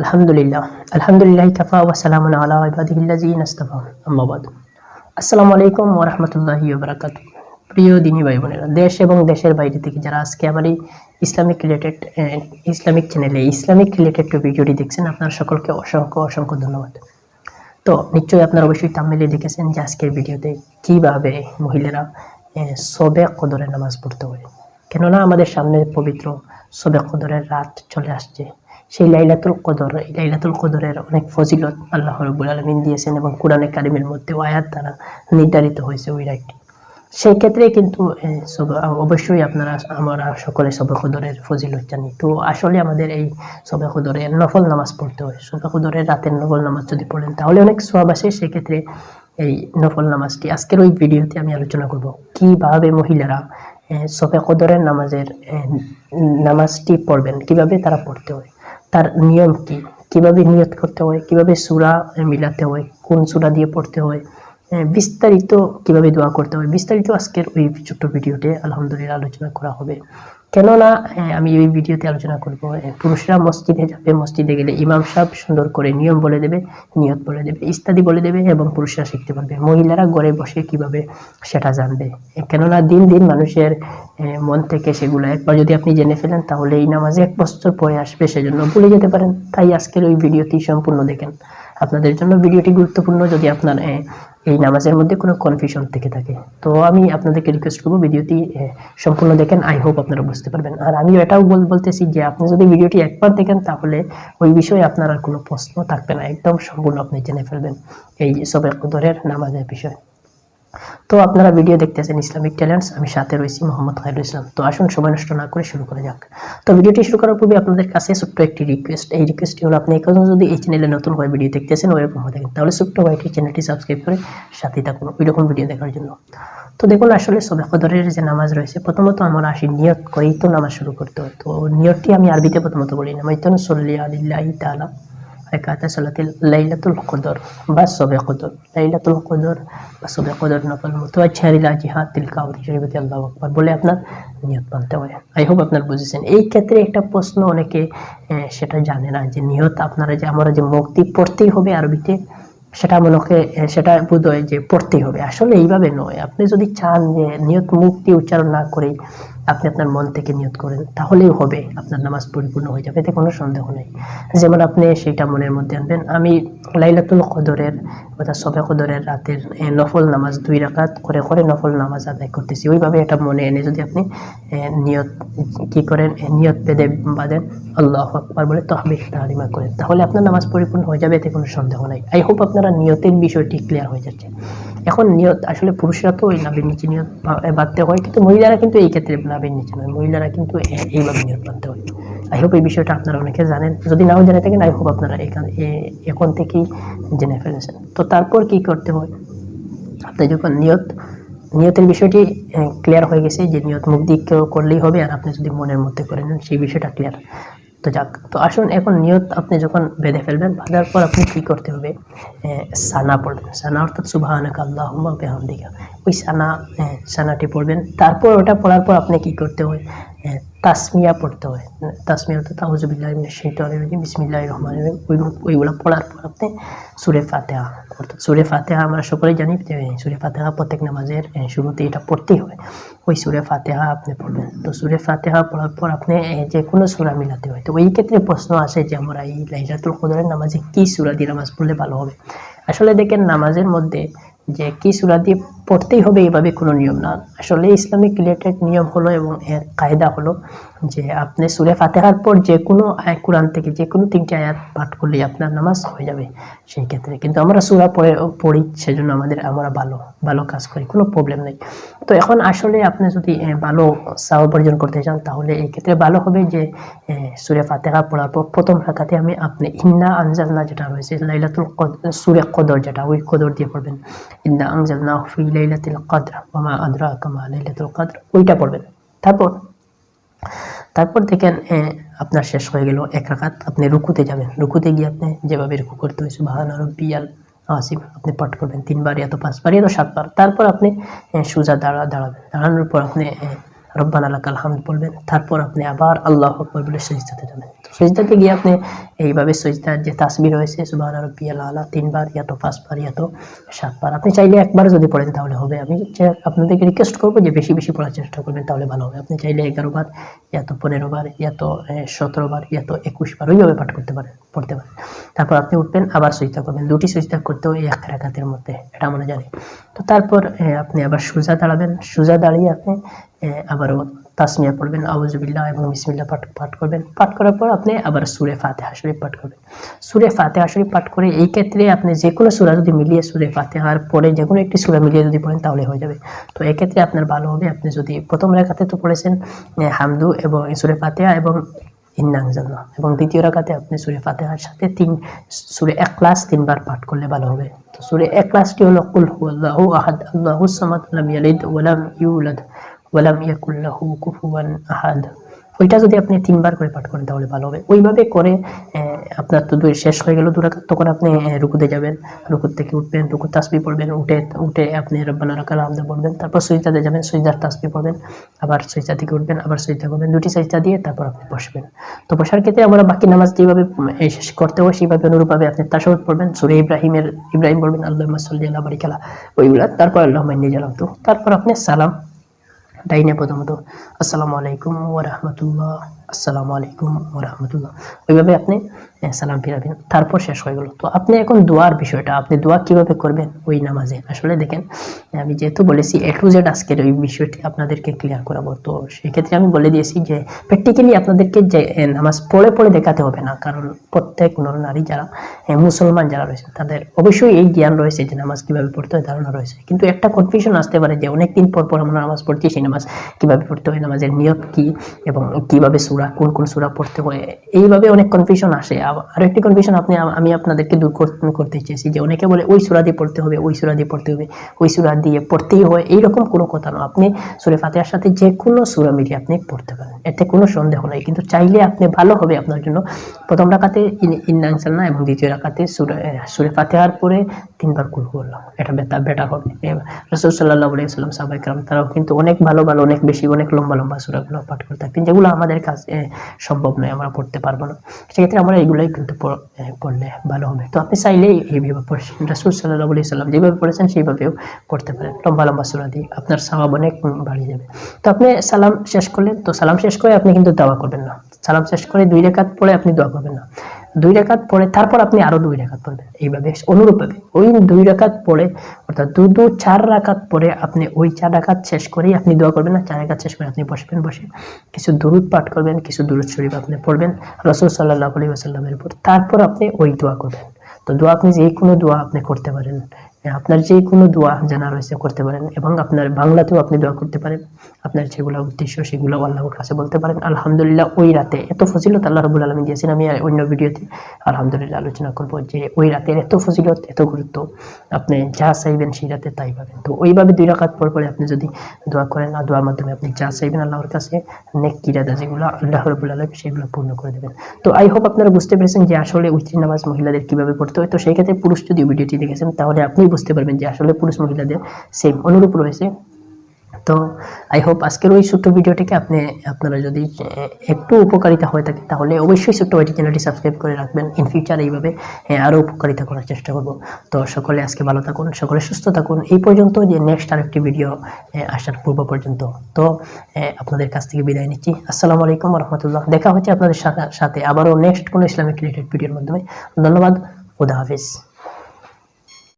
আলহামদুলিল্লাহ। আলহামদুলিল্লাহ, কাফা ওয়া সালামুন আলা ইবাদিহিল্লাযিনা ইসতাফা। আম্মা বাদ। আসসালামু আলাইকুম ওয়া রাহমাতুল্লাহি ওয়া বারাকাতুহু। প্রিয় দিনী ভাই বোনেরা, দেশ এবং দেশের বাইরে থেকে যারা আজকে আমার এই ইসলামিক রিলেটেড ইসলামিক চ্যানেলে ইসলামিক রিলেটেড ভিডিওটি দেখছেন, আপনার সকলকে অসংখ্য অসংখ্য ধন্যবাদ। তো নিশ্চয়ই আপনারা অবশ্যই তামিলে দেখেছেন যে আজকের ভিডিওতে কীভাবে মহিলারা সবে কদরের নামাজ পড়তে হয় কেননা আমাদের সামনে পবিত্র সবে কদরের রাত চলে আসছে। সেই লাইলাতুল কদর, এই লাইলাতুল কদরের অনেক ফজিলত আল্লাহ রবুল আলমিন দিয়েছেন এবং কোরআনে কারিমের মধ্যে আয়াত দ্বারা নির্ধারিত হয়েছে ওই রাতটি সেই ক্ষেত্রে কিন্তু অবশ্যই আপনারা, আমরা সকলে সবে কদরের ফজিলত জানি। তো আসলে আমাদের এই সবে কদরের নফল নামাজ পড়তে হয়। সবে কদরের রাতের নফল নামাজ যদি পড়েন, তাহলে অনেক সোয়াব আসে। সেক্ষেত্রে এই নফল নামাজটি আজকের ওই ভিডিওতে আমি আলোচনা করব। কীভাবে মহিলারা সবে কদরের নামাজের নামাজটি পড়বেন, কীভাবে তারা পড়তে হয়। তার নিয়ম কি? কীভাবে নিয়ত করতে হয়? কীভাবে সুরা মিলাতে হয়? কোন সুরা দিয়ে পড়তে হয়? আহ, বিস্তারিত কীভাবে দোয়া করতে হয়? বিস্তারিত আজকের ওই ছোট্ট ভিডিওতে আলহামদুলিল্লাহ আলোচনা করা হবে। কেননা আহ, আমি এই ভিডিওতে আলোচনা করব পুরুষরা মসজিদে যাবে মসজিদে গেলে ইমাম সাহেব সুন্দর করে নিয়ম বলে দেবে নিয়ত বলে দেবে ইত্যাদি বলে দেবে এবং পুরুষরা শিখতে পারবে। মহিলারা ঘরে বসে কীভাবে সেটা জানবে। কেননা দিন দিন মানুষের মন থেকে সেগুলো একবার যদি আপনি জেনে ফেলেন তাহলে এই নামাজে এক বছর পরে আসবে সেজন্য ভুলে যেতে পারেন। তাই আজকের ওই ভিডিওটি সম্পূর্ণ দেখেন। আপনাদের জন্য ভিডিওটি গুরুত্বপূর্ণ যদি আপনার এই নামাজের মধ্যে কোনো কনফিউশন থেকে থাকে। তো আমি আপনাদেরকে রিকোয়েস্ট করব ভিডিওটি সম্পূর্ণ দেখেন। আই হোপ আপনারা বুঝতে পারবেন। আর আমি এটাও বল বলতেছি যে, আপনি যদি ভিডিওটি একবার দেখেন, তাহলে ওই বিষয়ে আপনার আর কোনো প্রশ্ন থাকবে না। একদম সম্পূর্ণ আপনি জেনে ফেলবেন। এই সবে কদরের নামাজের বিষয়। তো আপনারা ভিডিও দেখতেছেন ইসলামিক ট্যালেন্টস, আমি সাথে রয়েছি মোহাম্মদ খায়রুল ইসলাম। তো আসুন সময় নষ্ট না করে শুরু করা যাক। তো ভিডিওটি শুরু করার পূর্বে আপনাদের কাছে ছোট্ট একটি রিকোয়েস্ট এই রিকোয়েস্টটি হলো, আপনি এখন যদি এই চ্যানেলে নতুন হয়ে ভিডিও দেখতেছেন, ওইরকম হয়ে থাকেন। তাহলে ছোট্ট ভাইটি চ্যানেলটি সাবস্ক্রাইব করে সাথে থাকুন ওই রকম ভিডিও দেখার জন্য। তো দেখুন, আসলে সবে কদরের যে নামাজ রয়েছে, প্রথমত আমরা আসি নিয়ত করেই তো নামাজ শুরু করতে হয়। তো নিয়তটি আমি আরবিতে প্রথমত বলি, নামাইতন সল্লি আলিল্লাহি তাআলা। একাতে সালাতিল লাইলাতুল কদর বা সবে কদর লাইলাতুল কদর বা সবে কদর নকল মুতাওয়াজ্জিহারিলা জিহাদ তিলকা ওয়াতি শরীফতি আল্লাহু আকবার বলে আপনার নিয়ত বানতে হয় আই হোপ আপনার বুঝেছেন এই ক্ষেত্রে একটা প্রশ্ন অনেকে সেটা জানে না যে নিয়ত আপনারা যে আমরা যে মুক্তি পড়তেই হবে আরবিতে সেটা মনে হয় আহ, সেটা বোধ হয় যে পড়তেই হবে। আসলে এইভাবে নয়। আপনি যদি চান যে নিয়ত মুক্তি উচ্চারণ না করেই আপনি আপনার মন থেকে নিয়ত করেন, তাহলেই হবে, আপনার নামাজ পরিপূর্ণ হয়ে যাবে, এতে কোনো সন্দেহ নেই। যেমন আপনি সেটা মনের মধ্যে আনবেন, আমি লাইলাতুল কদরের অর্থাৎ সবে কদরের রাতের নফল নামাজ দুই রাকাত করে করে নফল নামাজ আদায় করতেছি। ওইভাবে এটা মনে এনে যদি আপনি নিয়ত, কি করেন নিয়ত বেঁধে বাঁধেন, আল্লাহ আকবার বলে তহবির তালিমা করেন, তাহলে আপনার নামাজ পরিপূর্ণ হয়ে যাবে, এতে কোনো সন্দেহ নাই। আই হোপ আপনারা নিয়তের বিষয়টি ক্লিয়ার হয়ে যাচ্ছে। এখন নিয়ত আসলে পুরুষরা তো ওই নাবির নিচে নিয়ত বাঁধতে হয়, কিন্তু মহিলারা কিন্তু এই ক্ষেত্রে নাবির নিচে নয়। মহিলারা কিন্তু এইভাবে নিয়ত বাঁধতে হয়। আই হোপ এই বিষয়টা আপনারা অনেকে জানেন। যদি নাও জেনে থাকেন আই হোপ আপনারা এখান এখন থেকেই জেনে ফেলেছেন। তো তারপর কি করতে হয়? আপনি যখন নিয়ত নিয়তের বিষয়টি ক্লিয়ার হয়ে গেছে যে নিয়ত মুখ দিয়ে কেউ করলেই হবে, আর আপনি যদি মনের মধ্যে করে নেন, সেই বিষয়টা ক্লিয়ার তো যাক, তো আসুন এখন নিয়ত আপনি যখন বেঁধে ফেলবেন, বাঁধার পর আপনি কি করতে হবে? সানা পড়বেন। সানা অর্থাৎ সুবাহানাক, আল্লাহুম্মা বেহামদিকা। ওই সানা সানাটি পড়বেন। তারপর ওটা পড়ার পর আপনি কি করতে হয় তাসমিয়া পড়তে হয়। তাসমিয়া অর্থাৎ আউজুবিল্লাহ মিনাশ শাইতানির রাজিম, বিসমিল্লাহির রহমানির রহিম ওইগুলো পড়ার পর আপনি সুরে ফাতেহা, অর্থাৎ সুরে ফাতেহা আমরা সকলেই জানি সুরে ফাতেহা প্রত্যেক নামাজের শুরুতে এটা পড়তেই হয়। ওই সুরে ফাতেহা আপনি পড়বেন। তো সুরে ফাতেহা পড়ার পর আপনি যে কোনো সুরা মিলাতে হয়। তো ওই ক্ষেত্রে প্রশ্ন আসে যে আমরা এই লাইলাতুল কদরের নামাজে কি সুরা দিয়ে নামাজ পড়লে ভালো হবে? আসলে দেখেন, নামাজের মধ্যে যে কি সুরা দিয়ে পড়তেই হবে এইভাবে কোনো নিয়ম না। আসলে ইসলামিক রিলেটেড নিয়ম হলো এবং এর কায়দা হলো যে আপনি সুরে ফাতেহার পর যে কোনো কোরআন থেকে যে কোনো তিনটি আয়াত পাঠ করলেই আপনার নামাজ হয়ে যাবে সেই ক্ষেত্রে। কিন্তু আমরা সুরা পড়ে, পড়ি সেজন্য আমাদের, আমরা ভালো ভালো কাজ করি, কোনো প্রবলেম নেই। তো এখন আসলে আপনি যদি ভালো সাও অর্জন করতে চান, তাহলে এই ক্ষেত্রে ভালো হবে যে সুরে ফাতেহা পড়ার পর প্রথম রাখাতে আমি আপনি ইন্না আনজালনা যেটা রয়েছে, লাইলাতুল সুরে কদর যেটা, ওই কদর দিয়ে পড়বেন। ইন্না আনজালনা ফি লাইলাতুল কদর ওমা মা আদরাকা লাইলাতুল কদর, ওইটা পড়বেন। তারপর তারপর দেখেন আপনার শেষ হয়ে গেল এক রাখাত আপনি রুকুতে যাবেন। রুকুতে গিয়ে আপনি যেভাবে রুকু করতে হয়েছে বাহান রব্বিয়াল আসিফ আপনি পাঠ করবেন তিনবার এত পাঁচবার এত সাতবার। তারপর আপনি সোজা দাঁড়া, দাঁড়াবেন। দাঁড়ানোর পর আপনি রব্বানা লাকাল হামদ বলবেন, তারপর আপনি আবার আল্লাহ আকবর বলে সজদাতে যাবেন। তো সজদাতে গিয়ে আপনি এইভাবে সজদার যে তাসবি রয়েছে, সুবহান রব্বিয়াল আলা, তিনবার, ইয়া তো পাঁচবার, ইয়া তো সাতবার। আপনি চাইলে একবার যদি পড়েন তাহলে হবে। আমি আপনাদেরকে রিকোয়েস্ট করব যে বেশি বেশি পড়ার চেষ্টা করবেন তাহলে ভালো হবে। আপনি চাইলে এগারো বার ইয়া তো পনেরো বার ইয়া তো সতেরো বার ইয়া তো একুশ বার ওইভাবে পাঠ করতে পারেন, পড়তে পারেন। তারপর আপনি উঠবেন, আবার সজদা করবেন। দুটি সজদা করতে হয় এক রাকাতের মধ্যে, এটা আমরা জানি। তো তারপর আপনি আবার সোজা দাঁড়াবেন। সোজা দাঁড়িয়ে আপনি আবারও তাসমিয়া পড়বেন আউজবিল্লাহ এবং বিসমিল্লাহ পাঠ পাঠ করবেন। পাঠ করার পর আপনি আবার সুরে ফাতেহা শরীফ পাঠ করবেন। সুরে ফাতেহা শরীফ পাঠ করে এই ক্ষেত্রে আপনি যে কোনো সুরা যদি মিলিয়ে সুরে ফাতেহার পরে যে কোনো একটি সুরা মিলিয়ে যদি পড়েন, তাহলে হয়ে যাবে। তো এক্ষেত্রে আপনার ভালো হবে, আপনি যদি প্রথম রেখাতে তো পড়েছেন হামদু এবং সুরে ফাতেহা এবং ইন্নাং জান্না এবং দ্বিতীয় রাকাতে আপনি সুরে ফাতেহার সাথে তিন, সুরে এক ক্লাস তিনবার পাঠ করলে ভালো হবে। তো সুরে এক ক্লাসটি হলো কুল হুয়াল্লাহু আহাদ আল্লাহুস সামাদ লাম ইয়ালিদ ওয়া ইউলাদ। ওয়া লাম কুফুয়ান আহাদ। ওইটা যদি আপনি তিনবার করে পাঠ করেন তাহলে ভালো হবে। ওইভাবে করে আপনার তো শেষ হয়ে গেল দুরাকাত, তখন আপনি রুকুতে যাবেন। রুকুর থেকে উঠবেন রুকু তাসবি পড়বেন, উঠে উঠে আপনি রব্বানা বলবেন তারপর যাবেন তাসবি পড়বেন, আবার থেকে উঠবেন, আবার করবেন দুটি দিয়ে তারপর আপনি বসবেন। তো বসার ক্ষেত্রে আমরা বাকি নামাজ যেভাবে শেষ করতে হয়, সেইভাবে অনুরূপভাবে আপনি তাসাউদ পড়বেন, সুরে ইব্রাহিমের, ইব্রাহিম বলবেন আল্লাহ মাসল্লি আল্লাহ বারিকালা, ওইগুলা। তারপর আল্লাহ মাইনি জালাম তো তারপর আপনি সালাম ডাইনে প্রথমত আসসালামু আলাইকুম ওরহমতুল্লাহ রাহমাতুল্লাহ আসসালামু আলাইকুম রাহমাতুল্লাহ ওইভাবে আপনি সালাম ফিরাবেন। তারপর শেষ হয়ে গেল। তো আপনি এখন দোয়ার বিষয়টা, আপনি দোয়া কীভাবে করবেন ওই নামাজে? আসলে দেখেন, আমি যেহেতু বলেছি এ টু জেড আজকের ওই বিষয়টি আপনাদেরকে ক্লিয়ার করাবো। তো সেক্ষেত্রে আমি বলে দিয়েছি যে প্র্যাকটিক্যালি আপনাদেরকে যে নামাজ পড়ে পড়ে দেখাতে হবে না। কারণ প্রত্যেক নর নারী যারা মুসলমান যারা রয়েছে, তাদের অবশ্যই এই জ্ঞান রয়েছে যে, নামাজ কীভাবে পড়তে হয়, ধারণা রয়েছে। কিন্তু একটা কনফিউশন আসতে পারে যে, অনেকদিন পর পর আমরা নামাজ পড়ছি, সেই নামাজ কীভাবে পড়তে হয়, নামাজের নিয়ত কি এবং কীভাবে সুরা কোন কোন সুরা পড়তে হয়, এইভাবে অনেক কনফিউশন আসে। আরও একটি কনফিউশন আপনি, আমি আপনাদেরকে দূর করতে চেয়েছি যে অনেকে বলে ওই সুরা দিয়ে পড়তে হবে, ওই সুরা দিয়ে পড়তে হবে, ওই সুরা দিয়ে পড়তেই হয়। এইরকম কোনো কথা না। আপনি সুরে ফাতেহার সাথে যে কোনো সুরা মিলিয়ে আপনি পড়তে পারেন। এতে কোনো সন্দেহ নাই। কিন্তু চাইলে আপনি ভালো হবে আপনার জন্য। প্রথম রাখাতে ইন্নাংসাল না এবং দ্বিতীয় রাখাতে সুরে সুরে ফাতেহার পরে তিনবার কুল করলাম। এটা বেটা বেটার হবে। রসুল সাল্লাহ আলাইসাল্লাম সাবাইকরাম তারাও কিন্তু অনেক ভালো ভালো, অনেক বেশি, অনেক লম্বা লম্বা সুরাগুলো পাঠ করে থাকতেন যেগুলো আমাদের কাছে সম্ভব নয়, আমরা পড়তে পারব না। সেক্ষেত্রে আমরা এগুলোই কিন্তু পড়লে ভালো হবে। তো আপনি চাইলেই এইভাবে পড়ছেন। রাসুল সাল্লাহ আলি সাল্লাম যেভাবে পড়েছেন, সেইভাবেও করতে পারেন। লম্বা লম্বা সুরা দিয়ে আপনার সাহাব অনেক বাড়িয়ে যাবে। তো আপনি সালাম শেষ করলেন। তো সালাম শেষ করে আপনি কিন্তু দাওয়া করবেন না। সালাম শেষ করে দুই রেখাত পরে আপনি দোয়া করবেন না। দুই রেখাত পড়ে, তারপর আপনি আরও দুই রেখাত পড়বেন। এইভাবে অনুরূপভাবে ওই দুই রেখাত পড়ে, অর্থাৎ দু দু, চার রাখাত পরে আপনি ওই চার রাখাত শেষ করেই আপনি দোয়া করবেন না চার রেখাত শেষ করে আপনি বসবেন, বসে কিছু দুরুদ পাঠ করবেন, কিছু দুরুদ শরীফ আপনি পড়বেন রসুল সাল্লাহ আলী আসাল্লামের উপর। তারপর আপনি ওই দোয়া করবেন। তো দোয়া আপনি যে কোনো দোয়া আপনি করতে পারেন। আপনার যে কোনো দোয়া জানা রয়েছে করতে পারেন এবং আপনার বাংলাতেও আপনি দোয়া করতে পারেন। আপনার যেগুলো উদ্দেশ্য, সেগুলো আল্লাহর কাছে বলতে পারেন। আলহামদুলিল্লাহ ওই রাতে এত ফজিলত আল্লাহ রবুল আলমী দিয়েছেন, আমি অন্য ভিডিওতে আলহামদুলিল্লাহ আলোচনা করব যে ওই রাতের এত ফজিলত, এত গুরুত্ব আপনি যা চাইবেন সেই রাতে তাই পাবেন। তো ওইভাবে দুই রাকাত পর পরে আপনি যদি দোয়া করেন আর দোয়ার মাধ্যমে আপনি যা চাইবেন আল্লাহর কাছে, নেক কিরাদা যেগুলো আল্লাহ রবুল আলমী সেগুলো পূর্ণ করে দেবেন। তো আই হোপ আপনারা বুঝতে পেরেছেন যে আসলে উইত্রি নামাজ মহিলাদের কীভাবে পড়তে হয়। তো সেই ক্ষেত্রে পুরুষ যদি ভিডিওটি দেখেছেন, তাহলে আপনি বুঝতে পারবেন যে আসলে পুরুষ মহিলাদের সেম অনুরূপ রয়েছে। তো আই হোপ আজকের ওই ছোট্ট ভিডিওটিকে আপনি, আপনারা যদি একটু উপকারিতা হয়ে থাকে, তাহলে অবশ্যই ছোট্ট ওইটি চ্যানেলটি সাবস্ক্রাইব করে রাখবেন। ইন ফিউচার এইভাবে আরও উপকারিতা করার চেষ্টা করব। তো সকলে আজকে ভালো থাকুন, সকলে সুস্থ থাকুন। এই পর্যন্ত যে নেক্সট আরেকটি ভিডিও আসার পূর্ব পর্যন্ত। তো আপনাদের কাছ থেকে বিদায় নিচ্ছি। আসসালামু আলাইকুম রহমতুল্লাহ দেখা হচ্ছে আপনাদের সাথে আবারও নেক্সট কোনো ইসলামিক রিলেটেড ভিডিওর মাধ্যমে। ধন্যবাদ। খুদা হাফিজ।